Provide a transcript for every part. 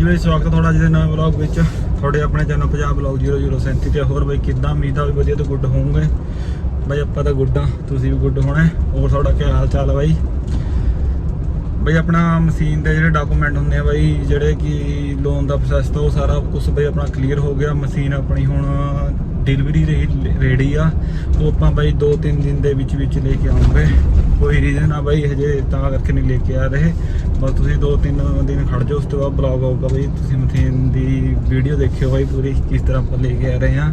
ਹਾਂਜੀ ਬਾਈ ਸਵਾਗਤ ਹੈ ਤੁਹਾਡਾ ਅੱਜ ਦੇ ਨਵੇਂ ਵਲੌਗ ਵਿੱਚ, ਤੁਹਾਡੇ ਆਪਣੇ ਚੈਨਲ ਪੰਜਾਬ ਵਲੌਗ 0037 ਤੇ ਹੋਰ ਬਾਈ ਕਿੱਦਾਂ? ਉਮੀਦ ਆ ਵੀ ਵਧੀਆ ਤੇ ਗੁੱਡ ਹੋਵੋਗੇ। ਬਾਈ ਆਪਾਂ ਤਾਂ ਗੁੱਡ ਆ, ਤੁਸੀਂ ਵੀ ਗੁੱਡ ਹੋਣਾ ਹੋਰ ਤੁਹਾਡਾ ਕੀ ਹਾਲ ਚਾਲ ਹੈ ਬਾਈ? ਬਈ ਆਪਣਾ ਮਸ਼ੀਨ ਦੇ ਜਿਹੜੇ ਡਾਕੂਮੈਂਟ ਹੁੰਦੇ ਆ ਬਾਈ, ਜਿਹੜੇ ਕਿ ਲੋਨ ਦਾ ਪ੍ਰੋਸੈਸ ਤੋਂ ਉਹ ਸਾਰਾ ਕੁਝ ਬਈ ਆਪਣਾ ਕਲੀਅਰ ਹੋ ਗਿਆ। ਮਸ਼ੀਨ ਆਪਣੀ ਹੁਣ ਡਿਲੀਵਰੀ ਰੈਡੀ ਆ। ਉਹ ਆਪਾਂ ਬਾਈ 2-3 ਦਿਨ ਦੇ ਵਿੱਚ ਵਿੱਚ ਲੈ ਕੇ ਆਉਂਗੇ ਕੋਈ ਰੀਜ਼ਨ ਆ ਬਾਈ, ਹਜੇ ਤਾਂ ਕਰਕੇ ਨਹੀਂ ਲੈ ਕੇ ਆ ਰਹੇ। ਬਸ ਤੁਸੀਂ 2-3 ਦਿਨ ਖੜ ਜਾਓ, ਉਸ ਤੋਂ ਬਾਅਦ ਬਲੌਗ ਆਊਗਾ ਬਾਈ। ਤੁਸੀਂ ਮਥੇਨ ਦੀ ਵੀਡੀਓ ਦੇਖਿਓ ਬਾਈ ਪੂਰੀ, ਕਿਸ ਤਰ੍ਹਾਂ ਆਪਾਂ ਲੈ ਕੇ ਆ ਰਹੇ ਹਾਂ।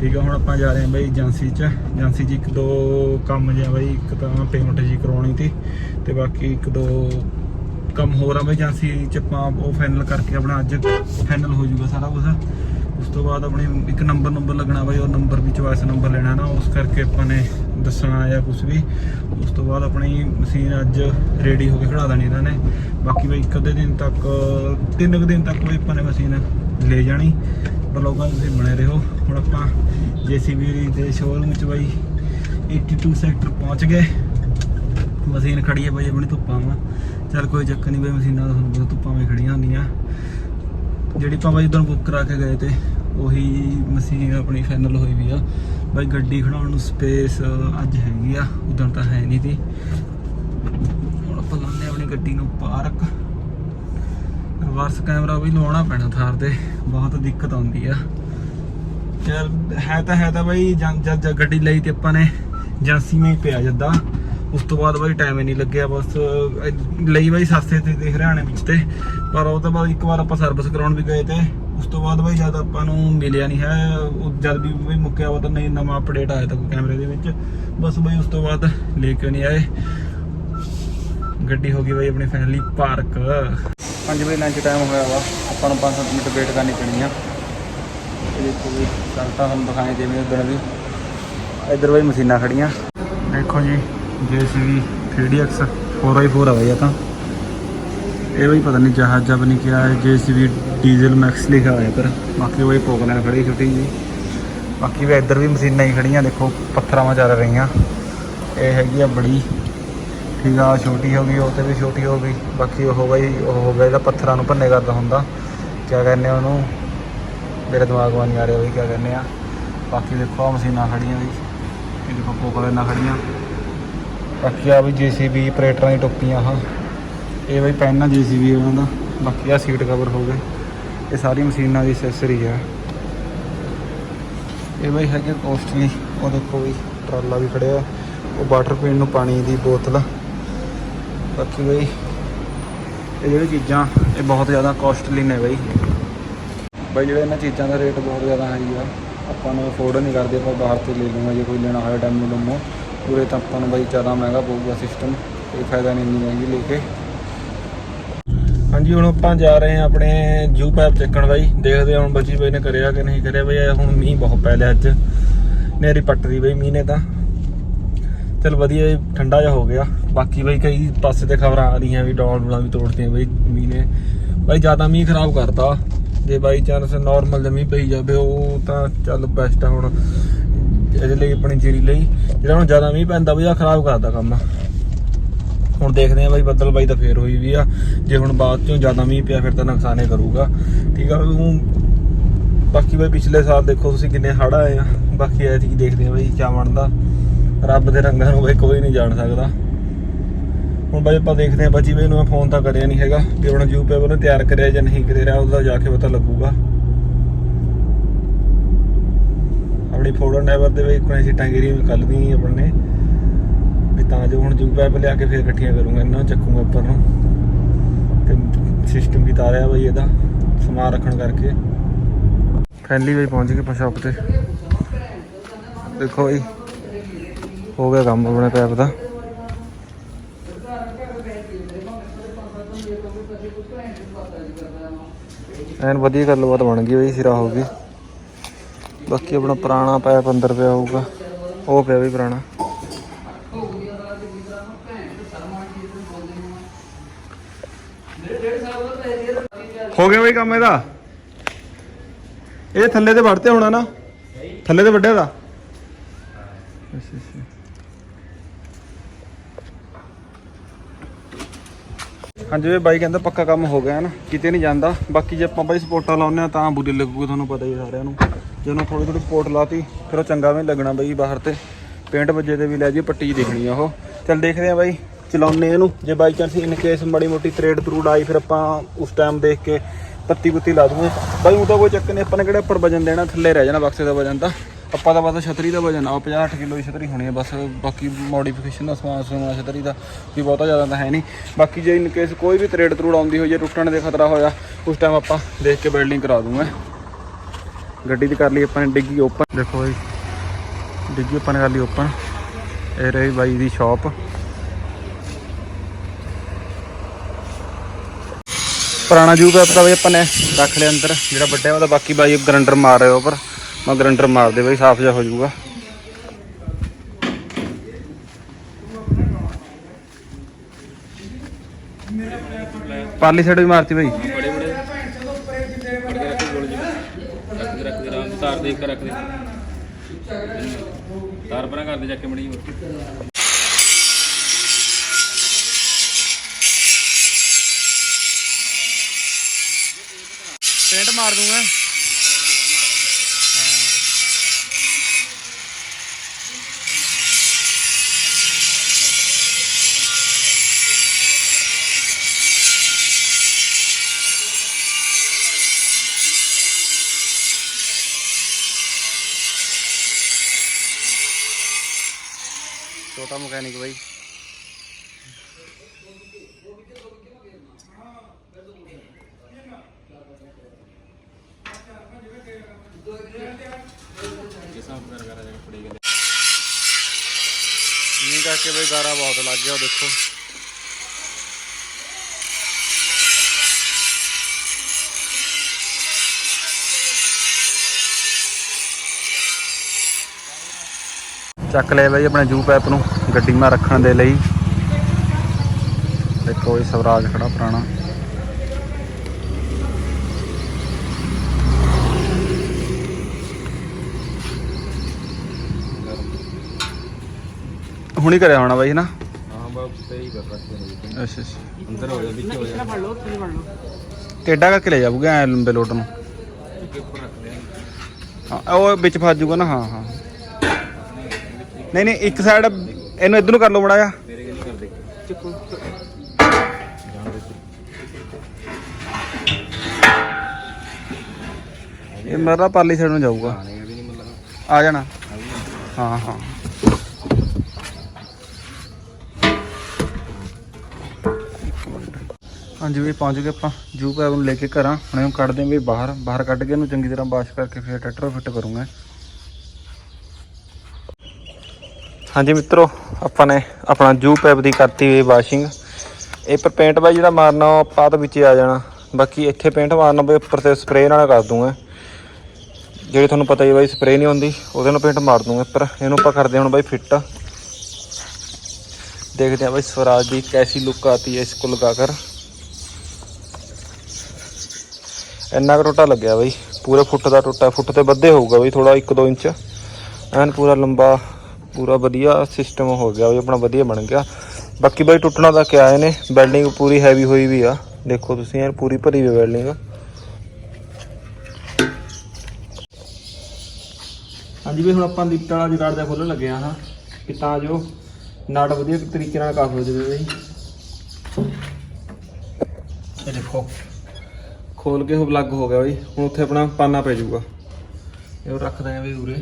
ਠੀਕ ਆ, ਹੁਣ ਆਪਾਂ ਜਾ ਰਹੇ ਹਾਂ ਬਾਈ ਏਜੰਸੀ 'ਚ। ਏਜੰਸੀ 'ਚ ਇੱਕ ਦੋ ਕੰਮ ਜਿਹਾ ਬਾਈ, ਇੱਕ ਤਾਂ ਪੇਮੈਂਟ ਜੀ ਕਰਵਾਉਣੀ ਸੀ ਤੇ ਬਾਕੀ ਇੱਕ ਦੋ ਕੰਮ ਹੋਰ ਆ ਬਈ। ਏਜੰਸੀ ਚ ਆਪਾਂ ਉਹ ਫਾਈਨਲ ਕਰਕੇ ਆਪਣਾ ਅੱਜ ਫਾਈਨਲ ਹੋ ਜਾਊਗਾ ਸਾਰਾ ਕੁਝ ਉਸ ਤੋਂ ਬਾਅਦ ਆਪਣੇ ਇੱਕ ਨੰਬਰ ਨੰਬਰ ਲੱਗਣਾ ਬਾਈ, ਉਹ ਨੰਬਰ ਵਿੱਚ ਚੁਆਇਸ ਨੰਬਰ ਲੈਣਾ ਨਾ, ਉਸ ਕਰਕੇ ਆਪਾਂ ਨੇ ਦੱਸਣਾ ਜਾਂ ਕੁਝ ਵੀ। ਉਸ ਤੋਂ ਬਾਅਦ ਆਪਣੀ ਮਸ਼ੀਨ ਅੱਜ ਰੈਡੀ ਹੋ ਕੇ ਖੜਾ ਦੇਣੀ ਇਹਨਾਂ ਨੇ। ਬਾਕੀ ਬਈ ਇੱਕ ਅੱਧੇ ਦਿਨ ਤੱਕ, ਤਿੰਨ ਕੁ ਦਿਨ ਤੱਕ ਬਈ ਆਪਾਂ ਨੇ ਮਸ਼ੀਨ ਲੈ ਜਾਣੀ। ਬਲੌਗਾਂ 'ਚ ਤੁਸੀਂ ਬਣੇ ਰਹੋ। ਹੁਣ ਆਪਾਂ ਜੀਸੀਬੀ ਦੇ ਸ਼ੋਰੂਮ ਚ ਬਈ 82 ਸੈਕਟਰ ਪਹੁੰਚ ਗਏ। ਮਸ਼ੀਨ ਖੜੀ ਹੈ ਬਾਈ, ਆਪਣੀ ਧੁੱਪਾਂ ਵਾ। ਚੱਲ ਕੋਈ ਚੱਕਰ ਨਹੀਂ ਬਾਈ ਮਸ਼ੀਨਾਂ ਤਾਂ ਤੁਹਾਨੂੰ ਪਤਾ ਧੁੱਪਾਂ ਵਿੱਚ ਖੜੀਆਂ ਹੁੰਦੀਆਂ। ਜਿਹੜੀ ਆਪਾਂ ਬਾਈ ਉਦੋਂ ਬੁੱਕ ਕਰਾ ਕੇ ਗਏ ਤੇ ਉਹੀ ਮਸ਼ੀਨ ਆਪਣੀ ਫਾਈਨਲ ਹੋਈ ਵੀ ਆ। ਬਾਈ ਗੱਡੀ ਖੜਾਉਣ ਨੂੰ ਸਪੇਸ ਅੱਜ ਹੈਗੀ ਆ ਉਦੋਂ ਤਾਂ ਹੈ ਨਹੀਂ ਸੀ। ਹੁਣ ਆਪਾਂ ਲਾਉਂਦੇ ਹਾਂ ਆਪਣੀ ਗੱਡੀ ਨੂੰ ਪਾਰਕ ਰਿਵਰਸ ਕੈਮਰਾ ਵੀ ਲਵਾਉਣਾ ਪੈਣਾ ਥਾਰ ਤੇ, ਬਹੁਤ ਦਿੱਕਤ ਆਉਂਦੀ ਆ। ਯਾਰ ਹੈ ਤਾਂ ਹੈ ਤਾਂ ਬਾਈ ਜਦ ਗੱਡੀ ਲਈ ਤੇ ਆਪਾਂ ਨੇ ਏਜੰਸੀ ਵਿੱਚ ਪਿਆ ਜੱਦਾ। ਉਸ ਤੋਂ ਬਾਅਦ ਬਾਈ ਟਾਈਮ ਹੀ ਨਹੀਂ ਲੱਗਿਆ ਬਸ ਲਈ ਬਾਈ ਸਸਤੇ ਤੇ ਤੇ ਹਰਿਆਣੇ ਵਿੱਚ ਤੇ। ਪਰ ਉਹ ਤੋਂ ਬਾਅਦ ਇੱਕ ਵਾਰ ਆਪਾਂ ਸਰਵਿਸ ਕਰਾਉਣ ਵੀ ਗਏ ਤੇ ਉਸ ਤੋਂ ਬਾਅਦ ਬਾਈ ਜਦ ਆਪਾਂ ਨੂੰ ਮਿਲਿਆ ਨਹੀਂ ਹੈ ਜਦ ਵੀ ਬਈ ਮੁੱਕਿਆ ਵਾ ਤਾਂ ਨਹੀਂ ਨਵਾਂ ਅਪਡੇਟ ਆਇਆ ਤਾਂ ਕੋਈ ਕੈਮਰੇ ਦੇ ਵਿੱਚ। ਬਸ ਬਾਈ ਉਸ ਤੋਂ ਬਾਅਦ ਲੈ ਕੇ ਨਹੀਂ ਆਏ। ਗੱਡੀ ਹੋ ਗਈ ਬਾਈ ਆਪਣੀ ਫੈਮਿਲੀ ਪਾਰਕ 5 ਵਜੇ ਲੰਚ ਟਾਈਮ ਹੋਇਆ ਵਾ। ਆਪਾਂ ਨੂੰ 5-7 ਮਿੰਟ ਵੇਟ ਕਰਨੀ ਪੈਣੀ ਆ। ਇਹ ਦੇਖੋ ਵੀ ਸ਼ਰਟਾਂ ਤੁਹਾਨੂੰ ਦਿਖਾਏ ਜਿਵੇਂ ਉਦੋਂ ਵੀ। ਇੱਧਰ ਬਈ ਮਸ਼ੀਨਾਂ ਖੜੀਆਂ। ਦੇਖੋ ਜੀ JCB 3DX 4x4 ਆ ਬਈ ਇਹ ਤਾਂ। ਇਹ ਬਈ ਪਤਾ ਨਹੀਂ ਜਹਾਜ਼ ਜਬ ਨਹੀਂ ਕਿਹਾ ਹੈ JCB ਡੀਜ਼ਲ ਮੈਕਸ ਲਿਖਿਆ ਹੋਇਆ ਪਰ ਬਾਕੀ ਬਈ ਪੋਕਲੈਨ ਖੜੀ ਛੋਟੀ ਜੀ। ਬਾਕੀ ਵੀ ਇੱਧਰ ਵੀ ਮਸ਼ੀਨਾਂ ਹੀ ਖੜੀਆਂ, ਦੇਖੋ ਪੱਥਰਾਂ ਮਾ ਚੱਲ ਰਹੀਆਂ। ਇਹ ਹੈਗੀ ਆ ਬੜੀ। ਠੀਕ ਆ, ਛੋਟੀ ਹੋ ਗਈ, ਉਹ ਤੇ ਵੀ ਛੋਟੀ ਹੋ ਗਈ। ਬਾਕੀ ਉਹ ਬਈ, ਉਹ ਹੋ ਗਿਆ ਜਿਹੜਾ ਪੱਥਰਾਂ ਨੂੰ ਭੰਨੇ ਕਰਦਾ ਹੁੰਦਾ। ਕਿਆ ਕਹਿੰਦੇ ਉਹਨੂੰ? ਮੇਰੇ ਦਿਮਾਗ ਵਾਂ ਨਹੀਂ ਆ ਰਿਹਾ ਬਈ, ਕਿਆ ਕਹਿੰਦੇ ਆ। ਬਾਕੀ ਦੇਖੋ ਆ ਮਸ਼ੀਨਾਂ ਖੜੀਆਂ ਵੀ ਇਹ ਦੇਖੋ ਪੋਕਲੈਨਾਂ ਖੜੀਆਂ। ਬਾਕੀ ਆ ਵੀ ਜੀਸੀਬੀ ਆਪਰੇਟਰਾਂ ਦੀ ਟੋਪੀਆਂ ਆਹ ਇਹ ਬਈ ਪੈਨ ਆ ਜੀਸੀਬੀ ਉਹਨਾਂ ਦਾ। ਬਾਕੀ ਆ ਸੀਟ ਕਵਰ ਹੋ ਗਏ। ਇਹ ਸਾਰੀ ਮਸ਼ੀਨਾਂ ਦੀ ਐਕਸੈਸਰੀ ਆ। ਇਹ ਬਈ ਹੈਗੇ ਕੋਸਟਲੀ ਉਹ ਦੇਖੋ ਵੀ ਟਰਾਲਾ ਵੀ ਖੜਿਆ। ਉਹ ਵਾਟਰ ਪੀਣ ਨੂੰ ਪਾਣੀ ਦੀ ਬੋਤਲ। ਬਾਕੀ ਬਈ ਇਹ ਜਿਹੜੀ ਚੀਜ਼ਾਂ, ਇਹ ਬਹੁਤ ਜ਼ਿਆਦਾ ਕੋਸਟਲੀ ਨੇ ਬਈ। ਬਈ ਜਿਹੜੇ ਇਹਨਾਂ ਚੀਜ਼ਾਂ ਦਾ ਰੇਟ ਬਹੁਤ ਜ਼ਿਆਦਾ ਹਾਈ ਆ। ਆਪਾਂ ਨੂੰ ਅਫੋਰਡ ਨਹੀਂ ਕਰਦੇ, ਆਪਾਂ ਬਾਹਰ ਤੇ ਲੈ ਲਵਾਂਗੇ ਜੇ ਕੋਈ ਲੈਣਾ ਹੋਇਆ ਡੈਮੋ ਡੈਮੋ ਪੂਰੇ ਤਾਂ ਆਪਾਂ ਨੂੰ ਬਾਈ ਜ਼ਿਆਦਾ ਮਹਿੰਗਾ ਪਊਗਾ ਸਿਸਟਮ ਕੋਈ ਫਾਇਦਾ ਨਹੀਂ ਇੰਨੀ ਮਹਿੰਗੀ ਲੈ ਕੇ। ਹਾਂਜੀ ਹੁਣ ਆਪਾਂ ਜਾ ਰਹੇ ਹਾਂ ਆਪਣੇ ਜੂ ਪੈਪ ਚੱਕਣ ਬਾਈ। ਦੇਖਦੇ ਹਾਂ ਹੁਣ ਬੱਚੀ ਬਾਈ ਨੇ ਕਰਿਆ ਕਿ ਨਹੀਂ ਕਰਿਆ। ਬਈ ਹੁਣ ਮੀਂਹ ਬਹੁਤ ਪੈ ਲਿਆ ਅੱਜ। ਨੇਰੀ ਪੱਟਦੀ ਬਈ ਮੀਂਹ ਨੇ ਤਾਂ। ਚਲ ਵਧੀਆ ਜੀ, ਠੰਡਾ ਜਿਹਾ ਹੋ ਗਿਆ। ਬਾਕੀ ਬਾਈ ਕਈ ਪਾਸੇ ਤੇ ਖਬਰਾਂ ਆ ਰਹੀਆਂ ਵੀ ਡੌਲ ਡੁਲਾਂ ਵੀ ਤੋੜਦੀਆਂ ਬਈ ਮੀਂਹ ਨੇ। ਬਾਈ ਜ਼ਿਆਦਾ ਮੀਂਹ ਖਰਾਬ ਕਰਤਾ। ਜੇ ਬਾਈ ਚਾਂਸ ਨਾਰਮਲ ਜਮੀ ਪਈ ਜਾਵੇ ਉਹ ਤਾਂ ਚੱਲ ਬੈਸਟ ਆ ਹੁਣ। ਇਹਦੇ ਲਈ ਆਪਣੀ ਜੀਰੀ ਲਈ, ਜਿਹੜਾ ਹੁਣ ਜ਼ਿਆਦਾ ਮੀਂਹ ਪੈਂਦਾ ਬਈ ਆ ਖਰਾਬ ਕਰਦਾ ਕੰਮ। ਹੁਣ ਦੇਖਦੇ ਆ ਬਾਈ ਬੱਦਲ ਬਾਈ ਤਾਂ ਫੇਰ ਹੋਈ ਵੀ ਆ। ਜੇ ਹੁਣ ਬਾਅਦ ਚੋਂ ਜ਼ਿਆਦਾ ਮੀਂਹ ਪਿਆ, ਫਿਰ ਤਾਂ ਨੁਕਸਾਨ ਹੀ ਕਰੂਗਾ। ਠੀਕ ਆ ਉਹ ਬਾਕੀ ਬਾਈ ਪਿਛਲੇ ਸਾਲ ਦੇਖੋ ਤੁਸੀਂ ਕਿੰਨੇ ਹੜ੍ਹ ਆਏ ਆ। ਬਾਕੀ ਐਤਕੀ ਦੇਖਦੇ ਆ ਬਾਈ ਕੀ ਬਣਦਾ। ਰੱਬ ਦੇ ਰੰਗਾਂ ਨੂੰ ਬਾਈ ਕੋਈ ਨਹੀਂ ਜਾਣ ਸਕਦਾ। ਹੁਣ ਬਾਈ ਆਪਾਂ ਦੇਖਦੇ ਆ ਬੱਚੀ ਬਾਈ ਨੂੰ ਮੈਂ ਫੋਨ ਤਾਂ ਕਰਿਆ ਨਹੀਂ ਹੈਗਾ। ਕਿ ਹੁਣ ਜੂ ਪੇਪਰ ਤਿਆਰ ਕਰਿਆ ਜਾਂ ਨਹੀਂ ਕਰਿਆ, ਉਹਦਾ ਜਾ ਕੇ ਪਤਾ ਲੱਗੂਗਾ। ਆਪਣੀ ਫੋਟੋ ਨੈਵਰ ਦੇ ਵਿੱਚ ਕੋਈ ਸੀਟਾਂ ਗਿਰੀ ਕੱਲ ਦੀ ਆਪਣੇ ਵੀ ਤਾਂ ਜੋ ਹੁਣ ਜੂ ਪੈਪ ਲਿਆ ਕੇ ਫੇਰ ਇਕੱਠੀਆਂ ਕਰੂੰਗਾ ਇਹਨਾਂ ਨੂੰ ਚੱਕੂੰਗਾ ਉੱਪਰ ਨੂੰ। ਤੇ ਸਿਸਟਮ ਵੀ ਤਾਰਿਆ ਬਈ ਇਹਦਾ, ਸਮਾਨ ਰੱਖਣ ਕਰਕੇ। ਫੈਨਲੀ ਵੀ ਪਹੁੰਚ ਗਏ ਸ਼ਾਪ ਤੇ। ਦੇਖੋ ਬਈ ਹੋ ਗਿਆ ਕੰਮ ਆਪਣੇ ਪੈਪ ਦਾ। ਐਨ ਵਧੀਆ ਗੱਲਬਾਤ ਬਣ ਗਈ ਬਈ, ਸਿਰਾ ਹੋ ਗਈ। ਬਾਕੀ ਆਪਣਾ ਪੁਰਾਣਾ ਪੈਪ ਅੰਦਰ ਪਿਆ ਹੋਊਗਾ। ਉਹ ਪਿਆ ਵੀ ਪੁਰਾਣਾ। ਹੋ ਗਿਆ ਬਈ ਕੰਮ ਇਹਦਾ। ਇਹ ਥੱਲੇ ਤੇ ਵੜਤੇ ਹੋਣਾ ਨਾ। ਥੱਲੇ ਤੇ ਵੱਡਿਆ ਦਾ। ਹਾਂਜੀ ਵੀ ਬਾਈ ਕਹਿੰਦਾ ਪੱਕਾ ਕੰਮ ਹੋ ਗਿਆ ਨਾ, ਕਿਤੇ ਨਹੀਂ ਜਾਂਦਾ। ਬਾਕੀ ਜੇ ਆਪਾਂ ਬਾਈ ਸਪੋਰਟਾਂ ਲਾਉਂਦੇ ਆ ਤਾਂ ਬੁਰੀ ਲੱਗੂਗੀ, ਤੁਹਾਨੂੰ ਪਤਾ ਹੀ ਸਾਰਿਆਂ ਨੂੰ। ਜਦੋਂ ਥੋੜੀ ਥੋੜੀ ਸਪੋਰਟ ਲਾਤੀ, ਫਿਰ ਉਹ ਚੰਗਾ ਵੀ ਨੀ ਲੱਗਣਾ ਬਾਈ ਬਾਹਰ ਤੇ। ਪੇਂਟ ਵੱਜੇ ਤੇ ਵੀ ਲੈ ਜੀ ਪੱਟੀ ਜਿਹੀ ਦਿਖਣੀ ਆ ਉਹ। ਚੱਲ ਦੇਖਦੇ ਆ ਬਾਈ ਚਲਾਉਨੇ ਇਹਨੂੰ। ਜੇ ਬਾਈ ਚਾਂਸ ਇਨ ਕੇਸ ਮਾੜੀ ਮੋਟੀ ਤਰੇੜ ਤਰੂੜ ਆਈ, ਫਿਰ ਆਪਾਂ ਉਸ ਟਾਈਮ ਦੇਖ ਕੇ ਪੱਤੀ ਪੁੱਤੀ ਲਾ ਦੂੰਗੇ। ਬਾਈ ਉਹ ਤਾਂ ਕੋਈ ਚੱਕਰ ਨਹੀਂ ਆਪਾਂ ਨੇ ਕਿਹੜਾ ਉੱਪਰ ਵਜਨ ਦੇਣਾ, ਥੱਲੇ ਰਹਿ ਜਾਣਾ ਬਕਸੇ ਦਾ ਵਜਨ ਤਾਂ। ਆਪਾਂ ਦਾ ਪਤਾ ਛਤਰੀ ਦਾ ਵਜਨ ਆ 50 60 ਕਿਲੋ ਦੀ ਛਤਰੀ ਹੋਣੀ ਆ, ਬਸ ਬਾਕੀ ਮੋਡੀਫਿਕੇਸ਼ਨ ਦਾ ਸਮਾਨ ਸਮਾਨ ਛਤਰੀ ਦਾ ਵੀ ਬਹੁਤਾ ਜ਼ਿਆਦਾ ਤਾਂ ਹੈ ਨਹੀਂ। ਬਾਕੀ ਜੇ ਇਨ ਕੇਸ ਕੋਈ ਵੀ ਤਰੇੜ ਤਰੂੜ ਆਉਂਦੀ ਹੋਈ ਜੇ, ਟੁੱਟਣ ਦੇ ਖਤਰਾ ਹੋਇਆ, ਉਸ ਟਾਈਮ ਆਪਾਂ ਦੇਖ ਕੇ ਬਿਲਡਿੰਗ ਕਰਾ ਦੂੰਗਾ। ਗੱਡੀ ਦੀ ਕਰ ਲਈ ਆਪਾਂ ਨੇ ਡਿੱਗੀ ਓਪਨ ਦੇਖੋ ਜੀ ਡਿੱਗੀ ਆਪਾਂ ਨੇ ਕਰ ਲਈ ਓਪਨ ਇਹ ਰਹੀ ਬਾਈ ਦੀ ਸ਼ਾਪ ਪੁਰਾਣਾ ਜੂਬ ਐਪ ਦਾ ਵੀ ਆਪਾਂ ਨੇ ਰੱਖ ਲਿਆ ਅੰਦਰ, ਜਿਹੜਾ ਵੱਡਾ ਉਹਦਾ ਬਾਕੀ ਬਾਈ ਗਰੰਡਰ ਮਾਰ ਰਿਹਾ ਉੱਪਰ। ਮੈਂ ਗਰੰਡਰ ਮਾਰ ਦੇ ਬਈ, ਸਾਫ਼ ਜਿਹਾ ਹੋ ਜਾਊਗਾ। ਪਾਲੀ ਸਾਈਡ ਵੀ ਮਾਰਤੀ ਬਈ। ਬੜੇ ਪਰਾਂ ਕਰ ਦੇ ਜਾ ਕੇ ਮਾਰ ਦੂੰਗਾ। ਛੋਟਾ ਮਕੈਨਿਕ ਬਾਈ। ਨਹੀਂ ਕਰਕੇ ਬਈ ਗਾਰਾ ਬਹੁਤ ਲੱਗ ਗਿਆ ਦੇਖੋ। ਚੱਕ ਲਿਆ ਬਾਈ ਆਪਣੇ ਜੂ ਪੈਪ ਨੂੰ ਗੱਡੀ ਮਾ ਰੱਖਣ ਦੇ ਲਈ। ਦੇਖੋ ਇਹ ਸਵਰਾਜ ਖੜਾ ਪੁਰਾਣਾ। ਹੁਣੀ ਕਰਿਆ ਹੋਣਾ ਬਾਈ ਨਾ ਹਾਂ ਬਾਬੂ ਤੇ ਕਰ ਰੱਖਿਆ ਅੱਛਾ ਅੱਛਾ। ਅੰਦਰ ਹੋ ਜਾ ਵਿੱਚ ਹੋ ਜਾ। ਫੜ ਲਓ ਤੁਸੀਂ ਫੜ ਲਓ। ਟੇਡਾ ਕਰਕੇ ਲੈ ਜਾਊਗਾ ਐ ਲੰਬੇ ਲੋਟ ਨੂੰ। ਉਹ ਵਿੱਚ ਫਸ ਜਾਊਗਾ ਨਾ ਹਾਂ ਹਾਂ। ਨਹੀਂ ਨਹੀਂ, ਇੱਕ ਸਾਈਡ ਇਹਨੂੰ ਇਧਰ ਨੂੰ ਕਰ ਲਓ ਮੜਾ ਜਾ ਮੇਰੇ ਇਹ ਮਰਾ ਪਰਲੀ ਸਾਈਡ ਨੂੰ ਜਾਊਗਾ। ਆ ਜਾਣਾ। ਹਾਂ ਹਾਂ। ਹਾਂਜੀ ਵੀ ਪਹੁੰਚ ਗਏ ਆਪਾਂ। ਜੂ ਪੈਪ ਨੂੰ ਲੈ ਕੇ ਘਰਾਂ। ਹੁਣ ਇਹਨੂੰ ਕੱਢਦੇ ਆਂ ਵੀ ਬਾਹਰ। ਬਾਹਰ ਕੱਢ ਕੇ ਇਹਨੂੰ ਚੰਗੀ ਤਰ੍ਹਾਂ ਵਾਸ਼ ਕਰਕੇ ਫਿਰ ਟਰੈਕਟਰ ਫਿੱਟ ਕਰੂੰਗਾ। ਹਾਂਜੀ ਮਿੱਤਰੋ, ਆਪਾਂ ਨੇ ਆਪਣਾ ਜੂ ਪੈਪ ਦੀ ਕਰਤੀ ਹੋਈ ਵਾਸ਼ਿੰਗ। ਇਹ ਪਰ ਪੇਂਟ ਬਾਈ ਜਿਹੜਾ ਮਾਰਨਾ ਉਹ ਆਪਾਂ ਤਾਂ ਵਿੱਚ ਹੀ ਆ ਜਾਣਾ। ਬਾਕੀ ਇੱਥੇ ਪੇਂਟ ਮਾਰਨਾ ਬਈ ਉੱਪਰ ਤੇ ਸਪਰੇਅ ਨਾਲ ਕਰ ਦੂੰਗਾ। ਜਿਹੜੀ ਤੁਹਾਨੂੰ ਪਤਾ ਹੀ ਬਾਈ ਸਪਰੇਅ ਨਹੀਂ ਹੁੰਦੀ, ਉਹਦੇ ਨਾਲ ਪੇਂਟ ਮਾਰ ਦੂੰਗਾ। ਪਰ ਇਹਨੂੰ ਆਪਾਂ ਕਰਦੇ ਹਾਂ ਹੁਣ ਬਾਈ ਫਿੱਟ ਦੇਖਦੇ ਹਾਂ ਬਾਈ ਸਵਰਾਜ ਦੀ ਕੈਸੀ ਲੁੱਕ ਆਤੀ ਹੈ ਇਸਕੋ ਲਗਾ ਕਰ ਇੰਨਾ ਕੁ ਟੋਟਾ ਲੱਗਿਆ ਬਾਈ। ਪੂਰੇ ਫੁੱਟ ਦਾ ਟੋਟਾ, ਫੁੱਟ ਤੇ ਵੱਧੇ ਹੋਊਗਾ ਬਾਈ ਥੋੜਾ 1-2 ਇੰਚ। ਐਨ ਪੂਰਾ ਲੰਬਾ ਪੂਰਾ ਵਧੀਆ ਸਿਸਟਮ ਹੋ ਗਿਆ ਬਾਈ ਆਪਣਾ ਵਧੀਆ ਬਣ ਗਿਆ। ਬਾਕੀ ਬਾਈ ਟੁੱਟਣਾ ਤਾਂ ਕਿਆ ਇਹਨੇ ਬਿਲਡਿੰਗ ਪੂਰੀ ਹੈਵੀ ਹੋਈ ਵੀ ਆ। ਦੇਖੋ ਤੁਸੀਂ ਐਨ ਪੂਰੀ ਭਰੀ ਹੋਈ ਬਿਲਡਿੰਗ ਹਾਂਜੀ ਵੀ ਹੁਣ ਆਪਾਂ ਲਿਫਟ ਵਾਲਾ ਜਗਾੜ ਦਾ ਖੋਲਣ ਲੱਗੇ ਆ ਹਾਂ। ਕਿ ਤਾਂ ਜੋ ਨਾਟ ਵਧੀਆ ਤਰੀਕੇ ਨਾਲ ਕਾਫ ਹੋ ਜਾਵੇ ਬਈ। ਇਹ ਦੇਖੋ, ਖੋਲ ਕੇ ਉਹ ਲੱਗ ਹੋ ਗਿਆ ਬਈ। ਹੁਣ ਉੱਥੇ ਆਪਣਾ ਪਾਨਾ ਪੈ ਜਾਊਗਾ। ਇਹ ਉਹ ਰੱਖ ਦਾਂਗੇ ਬਈ ਉਰੇ।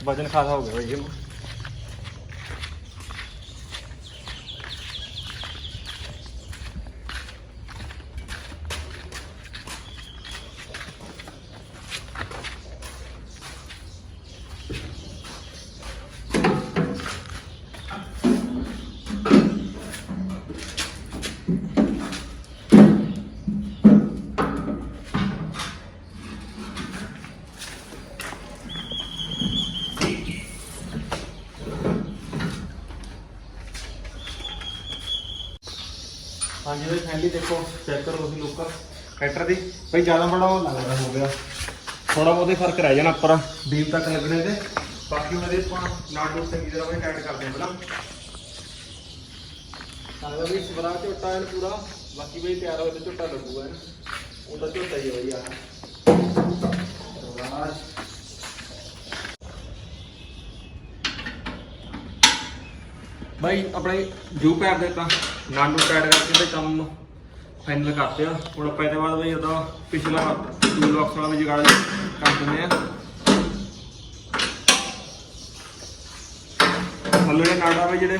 ਵਜਨ ਖਾਸਾ ਹੋ ਗਿਆ ਬਈ ਇਹਨੂੰ ਹਾਂਜੀ ਬਈ ਫੈਂਡੀ ਦੇਖੋ ਚੈੱਕ ਕਰੋ ਤੁਸੀਂ ਲੋਕਾਂ। ਟਰੈਕਟਰ ਦੀ। ਬਈ, ਜ਼ਿਆਦਾ ਬੜਾ ਉਹ ਲੱਗਦਾ ਹੋ ਗਿਆ। ਥੋੜਾ ਬਹੁਤੇ ਫ਼ਰਕ ਰਹਿ ਜਾਣਾ ਉੱਪਰ ਬੀਮ ਤੱਕ ਲੱਗਣੇ ਤੇ। ਬਾਕੀ ਉਹਦੇ ਆਪਾਂ ਨਾਟ ਨੂੰ ਚੰਗੀ ਤਰ੍ਹਾਂ ਬਈ ਟਾਈਟ ਕਰਦੇ ਹਾਂ ਪਹਿਲਾਂ। ਲੱਗਦਾ ਵੀ ਸਵਰਾ ਝੋਟਾ ਹੈ ਪੂਰਾ। ਬਾਕੀ ਬਈ, ਤਿਆਰ ਹੋਏ ਤੇ ਝੋਟਾ ਲੱਗੂਗਾ ਉਹਦਾ ਝੋਟਾ ਹੀ ਹੈ ਬਈ ਆਹ। ਬਾਈ, ਆਪਣੇ ਜੂ ਪੈਰ ਦੇ ਤਾਂ ਨਾਨੂ ਟਾਈਟ ਕਰਕੇ ਤੇ ਕੰਮ ਫਾਈਨਲ ਕਰਤੇ ਆ। ਹੁਣ ਆਪਾਂ ਇਹਦੇ ਬਾਅਦ ਬਈ ਉਹਦਾ ਪਿਛਲਾ ਟੂਲ ਬਾਕਸ ਵਾਲਾ ਵੀ ਜਗਾੜ ਕਰ ਦਿੰਦੇ ਆ। ਥੱਲੇ ਦੇ ਨਾੜਾ ਬਈ ਜਿਹੜੇ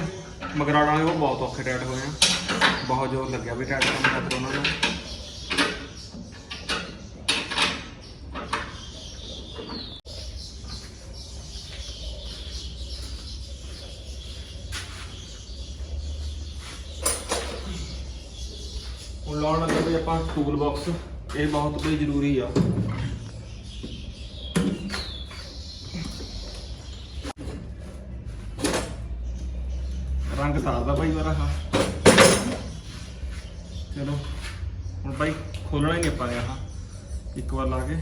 ਮਗਰਾੜਾ ਨੇ ਉਹ ਬਹੁਤ ਔਖੇ ਟੈਟ ਹੋਏ ਆ। ਬਹੁਤ ਜ਼ੋਰ ਲੱਗਿਆ ਵੀ ਟੈਟ ਕਰਨ ਖਾਤਰ ਉਹਨਾਂ ਨੂੰ। ਹੁਣ ਲਾਉਣ ਲੱਗੇ ਵੀ ਆਪਾਂ ਟੂਲ ਬਾਕਸ ਇਹ ਬਹੁਤ ਬਈ ਜ਼ਰੂਰੀ ਆ। ਰੰਗ ਸਾਰਦਾ ਭਾਈ ਮੇਰਾ ਹਾਂ ਚਲੋ, ਹੁਣ ਭਾਈ ਖੋਲਣਾ ਹੀ ਨਹੀਂ ਆਪਾਂ ਨੇ ਆਹ। ਇੱਕ ਵਾਰ ਲਾ ਕੇ।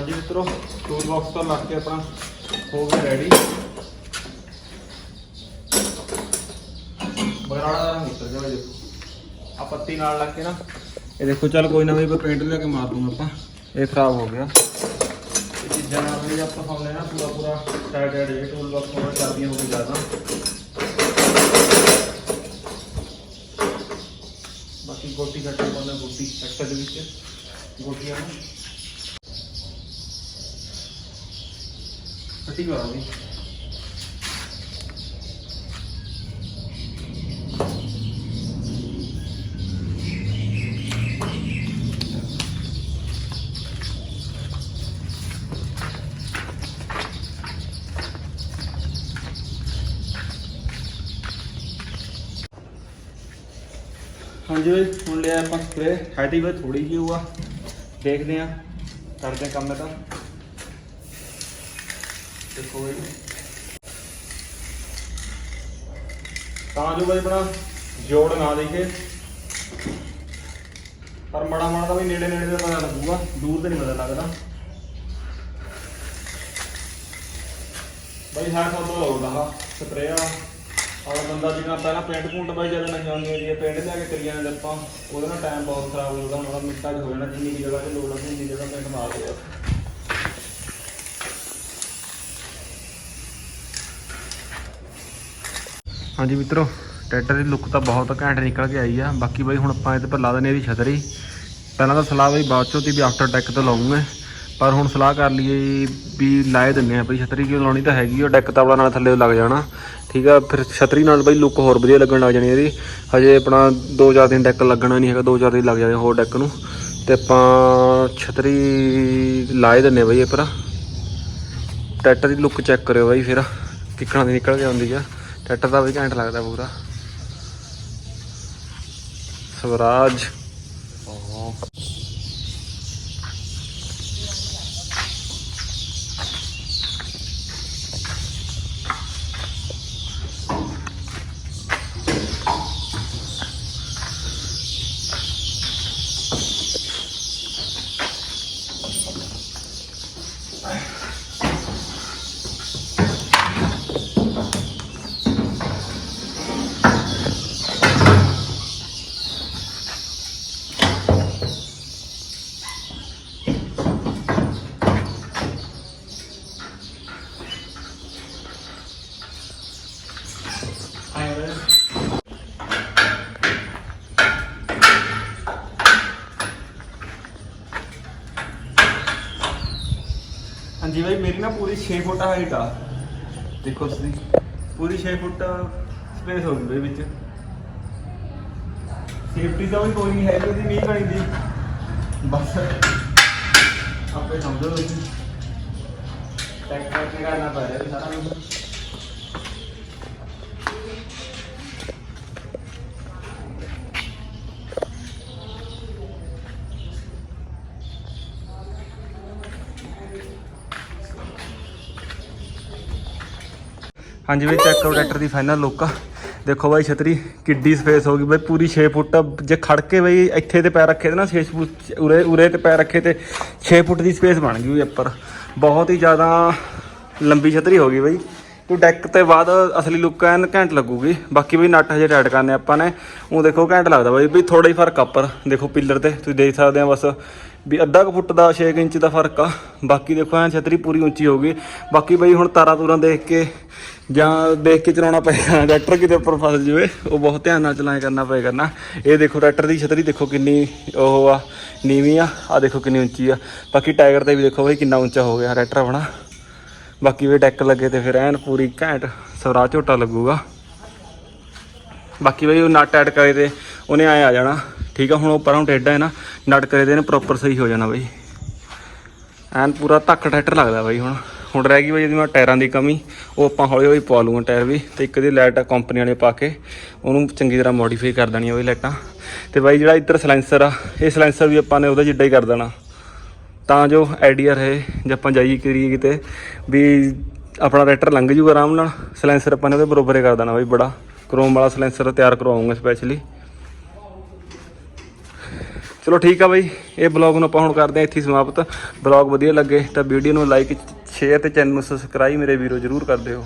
ਹਾਂਜੀ ਮਿੱਤਰੋ ਟੂਲ ਬਾਕਸ ਤਾਂ ਲੱਗ ਕੇ ਆਪਣਾ ਹੋ ਗਿਆ ਰੈਡੀ ਬਗਰਾੜਾ ਦਾ ਰੰਗ ਉੱਤਰ ਬਈ ਦੇਖੋ ਆ ਪੱਤੀ ਨਾਲ ਲੱਗ ਕੇ ਨਾ ਇਹ ਦੇਖੋ ਚੱਲ ਕੋਈ ਨਾ ਬਈ ਪੇਂਟ ਲਿਆ ਕੇ ਮਾਰ ਦੂੰਗਾ ਆਪਾਂ। ਇਹ ਖਰਾਬ ਹੋ ਗਿਆ। ਇਹ ਚੀਜ਼ਾਂ ਨਾਲ ਵੀ ਆਪਾਂ ਪਾਉਂਦੇ ਨਾ ਪੂਰਾ ਪੂਰਾ ਟਾਈਟ ਟਾਈਟ ਜੇ ਟੂਲ ਬਾਕਸ ਹੋਣਾ ਚੱਲਦੀਆਂ ਹੋ ਗਈ ਜ਼ਿਆਦਾ। ਬਾਕੀ ਗੋਟੀ ਕੱਟੇ ਪਾਉਂਦੇ ਗੋਟੀ ਸੈਕਟਰ ਦੇ ਵਿੱਚ। ਗੋਟੀਆਂ ਨੂੰ ਕੱਟੀ ਕਰਾਂਗੇ ਹਾਂਜੀ ਬਈ, ਹੁਣ ਲਿਆ ਆਪਾਂ ਸਪਰੇ ਹਾਈਟ ਹੀ ਬਈ ਥੋੜੀ ਜਿਹੀ ਹੋਆ ਦੇਖਦੇ ਆ। ਕਰਦੇ ਕੰਮ ਇਹਦਾ। ਦੇਖੋ ਬਈ ਤਾਂ ਜੋ ਬਈ ਆਪਣਾ ਜੋੜ ਨਾ ਦੇਖੇ। ਪਰ ਮੜਾ ਮੜਾ ਤਾਂ ਵੀ ਨੇੜੇ ਨੇੜੇ ਦਾ ਪਤਾ ਲੱਗੂਗਾ, ਦੂਰ ਤੇ ਨਹੀਂ ਪਤਾ ਲੱਗਦਾ। ਬਈ ਹੈ ਸਭ ਤੋਂ ਲੋੜਦਾ ਸਪਰੇ ਆ। ਆਹ ਬੰਦਾ ਜਿੰਨਾ ਪਹਿਲਾਂ ਪੇਂਟ ਪੂੰਟ ਬਾਈ ਜਦੋਂ ਨਹੀਂ ਆਉਂਦੀ ਹੁੰਦੀ ਹੈ ਪੇਂਟ ਲਿਆ ਕੇ ਕਰੀ ਜਾਂਦੇ ਆਪਾਂ, ਉਹਦੇ ਨਾਲ ਟਾਈਮ ਬਹੁਤ ਖਰਾਬ ਹੋ ਮਤਲਬ ਹੁਣ ਉਹਦਾ ਮਿੱਟਾ ਹੋ ਜਾਣਾ, ਜਿੰਨੀ ਕੀ ਜਗ੍ਹਾ ਤੇ ਲੋੜ ਆ ਜਗ੍ਹਾ ਪੇਂਟ ਮਾਰ ਦਿਓ ਹਾਂਜੀ ਮਿੱਤਰੋ, ਟਰੈਕਟਰ ਦੀ ਲੁੱਕ ਤਾਂ ਬਹੁਤ ਘੈਂਟ ਨਿਕਲ ਕੇ ਆਈ ਆ। ਬਾਕੀ ਬਾਈ ਹੁਣ ਆਪਾਂ ਇਹਦੇ ਪਰ ਲਾ ਦਿੰਦੇ ਇਹਦੀ ਛਤਰੀ। ਪਹਿਲਾਂ ਤਾਂ ਸਲਾਹ ਬਈ ਬਾਅਦ ਚੋਂ ਤੀ ਵੀ ਆਫਟਰ ਡੈਕ ਤੋਂ ਲਾਉਂਗੇ। ਪਰ ਹੁਣ ਸਲਾਹ ਕਰ ਲਈਏ ਵੀ ਲਾਏ ਦਿੰਨੇ ਆ ਬਈ ਛਤਰੀ, ਕਿਉਂ ਲਾਉਣੀ ਤਾਂ ਹੈਗੀ ਉਹ ਡੈਕ ਤਾਵਲਾ ਨਾਲ ਥੱਲੇ ਲੱਗ ਜਾਣਾ। ਠੀਕ ਆ, ਫਿਰ ਛਤਰੀ ਨਾਲ ਬਈ ਲੁੱਕ ਹੋਰ ਵਧੀਆ ਲੱਗਣ ਲੱਗ ਜਾਣੀ ਇਹਦੀ। ਹਜੇ ਆਪਣਾ 2-4 ਦਿਨ ਡੈਕ ਲੱਗਣਾ ਨਹੀਂ ਹੈਗਾ 2-4 ਦਿਨ ਲੱਗ ਜਾਣੇ ਹੋਰ ਡੈਕ ਨੂੰ। ਤੇ ਆਪਾਂ ਛਤਰੀ ਲਾਏ ਦਿੰਨੇ ਬਈ ਇਹ ਪਰ। ਟਰੈਕਟਰ ਦੀ ਲੁੱਕ ਚੈੱਕ ਕਰਿਓ ਬਾਈ ਫਿਰ, ਕਿੱਕਣਾ ਦੀ ਨਿਕਲ ਕੇ ਆਉਂਦੀ ਆ। ਟਰੈਕਟਰ ਦਾ ਵੀ ਘੈਂਟ ਲੱਗਦਾ ਪੂਰਾ। ਸਵਰਾਜ। ਹਾਂਜੀ ਬਾਈ, ਮੇਰੀ ਨਾ ਪੂਰੀ 6 ਫੁੱਟ ਹਾਈਟ ਆ। ਦੇਖੋ ਤੁਸੀਂ, ਪੂਰੀ 6 ਫੁੱਟ ਸਪੇਸ ਹੋ ਗਈ ਵਿੱਚ। ਸੇਫਟੀ ਦਾ ਵੀ ਕੋਈ ਨਹੀਂ ਹੈ ਉਹਦੀ ਨਹੀਂ ਬਣੀ ਦੀ। ਬਸ। ਆਪੇ ਸਮਝੋ ਤੁਸੀਂ। ਟੈਕ ਟੈਕ ਕਰਨਾ ਪੈ ਰਿਹਾ ਸਾਰਾ ਕੁਝ ਹਾਂਜੀ ਬਈ ਚੈੱਕ ਕਰੋ ਟਰੈਕਟਰ ਦੀ ਫਾਈਨਲ ਲੁੱਕ ਆ। ਦੇਖੋ ਬਾਈ ਛਤਰੀ, ਕਿੱਡੀ ਸਪੇਸ ਹੋ ਗਈ। ਬਈ ਪੂਰੀ 6 ਫੁੱਟ ਜੇ ਖੜ ਕੇ ਬਈ ਇੱਥੇ ਤੇ ਪੈਰ ਰੱਖੇ ਤੇ ਨਾ 6 ਫੁੱਟ ਉਰੇ ਉਰੇ ਤੇ ਪੈਰ ਰੱਖੇ ਤੇ 6 ਫੁੱਟ ਦੀ ਸਪੇਸ ਬਣ ਗਈ ਉੱਪਰ। ਬਹੁਤ ਹੀ ਜ਼ਿਆਦਾ ਲੰਬੀ ਛਤਰੀ ਹੋ ਗਈ ਬਈ। ਤੂੰ ਡੈਕ ਤੇ ਬਾਅਦ ਅਸਲੀ ਲੁੱਕ ਐਨ ਘੈਂਟ ਲੱਗੂਗੀ। ਬਾਕੀ ਬਈ ਨਟ ਹਜੇ ਟਾਈਟ ਕਰਨੇ ਆਪਾਂ ਨੇ। ਉਹ ਦੇਖੋ ਘੈਂਟ ਲੱਗਦਾ ਬਾਈ। ਵੀ ਥੋੜਾ ਹੀ ਫ਼ਰਕ ਆ ਉੱਪਰ। ਦੇਖੋ ਪਿੱਲਰ ਤੇ, ਤੁਸੀਂ ਦੇਖ ਸਕਦੇ ਆ ਬਸ। ਵੀ ਅੱਧਾ ਕੁ ਫੁੱਟ ਦਾ 6 ਇੰਚ ਦਾ ਫ਼ਰਕ ਆ। ਬਾਕੀ ਦੇਖੋ ਐਨ ਛਤਰੀ ਪੂਰੀ ਉੱਚੀ ਹੋਊਗੀ ਬਾਕੀ ਬਈ ਹੁਣ ਤਾਰਾਂ ਤੂਰਾਂ ਦੇਖ ਕੇ ਜਾਂ ਦੇਖ ਕੇ ਚਲਾਉਣਾ ਪਏਗਾ ਟਰੈਕਟਰ ਕਿਤੇ ਉੱਪਰ ਫਸ ਜਾਵੇ, ਉਹ ਬਹੁਤ ਧਿਆਨ ਨਾਲ ਚਲਾਇਆ ਕਰਨਾ ਪਏ ਕਰਨਾ ਇਹ ਦੇਖੋ ਟਰੈਕਟਰ ਦੀ ਛਤਰੀ ਦੇਖੋ ਕਿੰਨੀ ਉਹ ਆ, ਨੀਵੀਂ ਆ ਆ ਦੇਖੋ ਕਿੰਨੀ ਉੱਚੀ ਆ। ਬਾਕੀ ਟਾਇਰ ਤੇ ਵੀ ਦੇਖੋ ਬਈ ਕਿੰਨਾ ਉੱਚਾ ਹੋ ਗਿਆ ਟਰੈਕਟਰ ਆਪਣਾ। ਬਾਕੀ ਵੀ ਡੈਕ ਲੱਗੇ ਤੇ ਫਿਰ ਐਨ ਪੂਰੀ ਘੈਂਟ ਸਵਰਾ ਝੋਟਾ ਲੱਗੂਗਾ। ਬਾਕੀ ਬਈ ਉਹ ਨਟ ਐਡ ਕਰੇ ਤੇ ਉਹਨੇ ਆਏ ਆ ਜਾਣਾ। ਠੀਕ ਆ, ਹੁਣ ਉਹ ਪਰਾਂ ਟੇਡਾ ਹੈ ਨਾ, ਨਟ ਕਰੇ ਤੇ ਇਹਨੇ ਪ੍ਰੋਪਰ ਸਹੀ ਹੋ ਜਾਣਾ ਬਈ। ਐਨ ਪੂਰਾ ਧੱਕ ਟਰੈਕਟਰ ਲੱਗਦਾ ਬਈ ਹੁਣ। ਹੁਣ ਰਹਿ ਗਈ ਬਈ ਇਹਦੀ ਮੈਂ ਟਾਇਰਾਂ ਦੀ ਕਮੀ, ਉਹ ਆਪਾਂ ਹੌਲੀ ਹੌਲੀ ਪਵਾ ਲੂੰਗਾ ਟਾਇਰ ਵੀ, ਤੇ ਇੱਕ ਦੀ ਲਾਈਟ ਕੰਪਨੀ ਵਾਲੇ ਪਾ ਕੇ, ਉਹਨੂੰ ਚੰਗੀ ਤਰ੍ਹਾਂ ਮੋਡੀਫਾਈ ਕਰ ਦੇਣੀ ਉਹ ਬਈ ਲਾਈਟਾਂ। ਤੇ ਬਾਈ ਜਿਹੜਾ ਇੱਧਰ ਸਲੈਂਸਰ ਆ, ਇਹ ਸਲੈਂਸਰ ਵੀ ਆਪਾਂ ਨੇ ਉਹਦਾ ਜਿੱਡਾ ਹੀ ਕਰ ਦੇਣਾ। ਤਾਂ ਜੋ ਆਈਡੀਆ ਰਹੇ, ਜੇ ਆਪਾਂ ਜਾਈਏ ਕਰੀਏ ਕਿਤੇ, ਵੀ ਆਪਣਾ ਟਰੈਕਟਰ ਲੰਘ ਜੂਗਾ ਆਰਾਮ ਨਾਲ ਸਲੈਂਸਰ ਆਪਾਂ ਨੇ ਉਹਦੇ ਬਰੋਬਰ ਹੀ ਕਰ ਦੇਣਾ ਬਾਈ ਬੜਾ। ਕ੍ਰੋਮ ਵਾਲਾ ਸਲੈਂਸਰ ਤਿਆਰ ਕਰਵਾਉਂਗੇ ਸਪੈਸ਼ਲੀ ਚਲੋ ਠੀਕ ਆ ਬਾਈ, ਇਹ ਬਲੌਗ ਨੂੰ ਆਪਾਂ ਹੁਣ ਕਰਦੇ ਹਾਂ ਇੱਥੇ ਸਮਾਪਤ। ਬਲੌਗ ਵਧੀਆ ਲੱਗੇ ਤਾਂ ਵੀਡੀਓ ਨੂੰ ਲਾਈਕ ਸ਼ੇਅਰ ਤੇ ਚੈਨਲ ਨੂੰ ਸਬਸਕ੍ਰਾਈਬ ਮੇਰੇ ਵੀਰੋ, ਜਰੂਰ ਕਰ ਦਿਓ।